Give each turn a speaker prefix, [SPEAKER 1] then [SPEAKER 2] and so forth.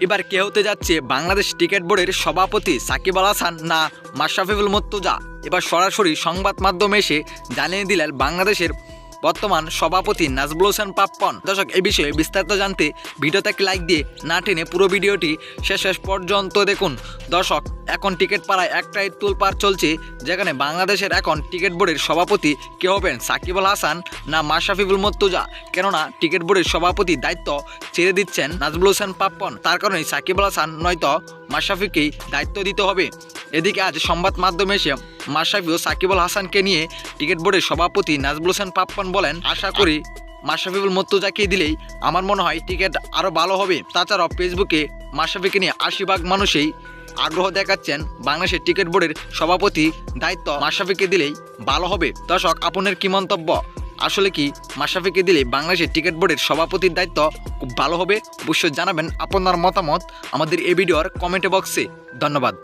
[SPEAKER 1] এবার কে হতে যাচ্ছে বাংলাদেশ টিকিট বোর্ডের সভাপতি সাকিব আল হাসান না মাশরাফিবুল মুর্তজা? এবার সরাসরি সংবাদ মাধ্যমে এসে জানিয়ে দিলেন বাংলাদেশের বর্তমান সভাপতি নাজবুল হোসেন পাপ্পন। দর্শক, এই বিষয়ে বিস্তারিত জানতে ভিডিওতে একটি লাইক দিয়ে না টেনে পুরো ভিডিওটি শেষ শেষ পর্যন্ত দেখুন। দর্শক, এখন টিকিট পাড়ায় একটাই তুলপার চলছে, যেখানে বাংলাদেশের এখন টিকিট বোর্ডের সভাপতি কে হবেন? সাকিব আল হাসান না মাশরাফিবুল মুর্তজা? কেননা, টিকিট বোর্ডের সভাপতির দায়িত্ব ছেড়ে দিচ্ছেন নাজবুল হোসেন পাপ্পন। তার কারণে সাকিব আল হাসান নয়তো মাশরাফিকেই দায়িত্ব দিতে হবে। এদিকে আজ সংবাদ মাধ্যমে এসে মাশরাফি ও সাকিব আল হাসানকে নিয়ে টিকিট বোর্ডের সভাপতি নাজবুল হোসেন পাপ্পন বলেন, আশা করি মাশরাফিবুল মুর্তজাকে দিলেই আমার মনে হয় টিকিট আরও ভালো হবে। তাছাড়াও ফেসবুকে মাশরাফিকে নিয়ে আশি ভাগ মানুষই আগ্রহ দেখাচ্ছেন বাংলাদেশের টিকিট বোর্ডের সভাপতি দায়িত্ব মাশরাফিকে দিলেই ভালো হবে। দর্শক, আপনার কি মন্তব্য? আসলে কি মাশরাফিকে দিলে বাংলাদেশের টিকিট বোর্ডের সভাপতির দায়িত্ব খুব ভালো হবে? অবশ্যই জানাবেন আপনার মতামত আমাদের এই ভিডিওর কমেন্ট বক্সে। ধন্যবাদ।